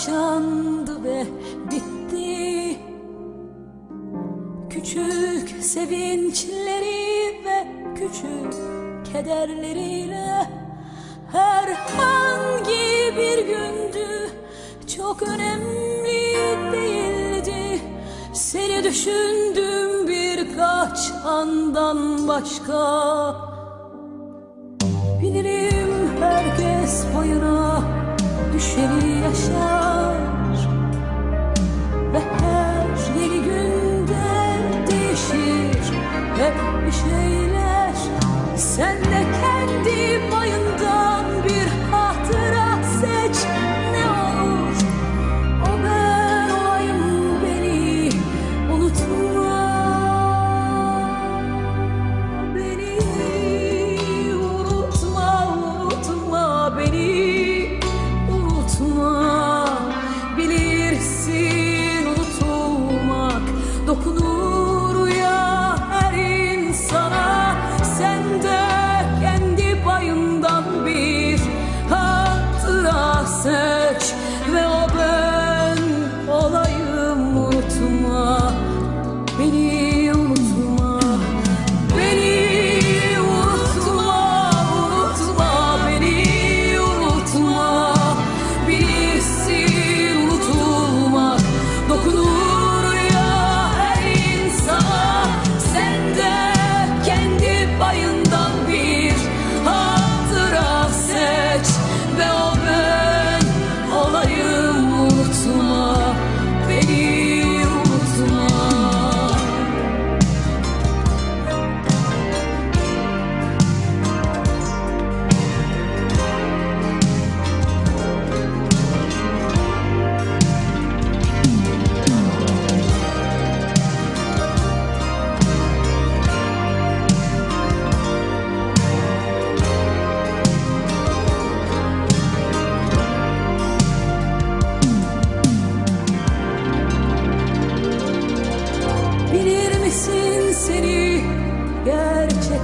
yaşandı ve bitti. Küçük sevinçleri ve küçük kederleriyle Herhangi bir gündü çok önemli değildi. Seni düşündüm birkaç andan başka. Bilirim herkes boyuna düşeni yaşar.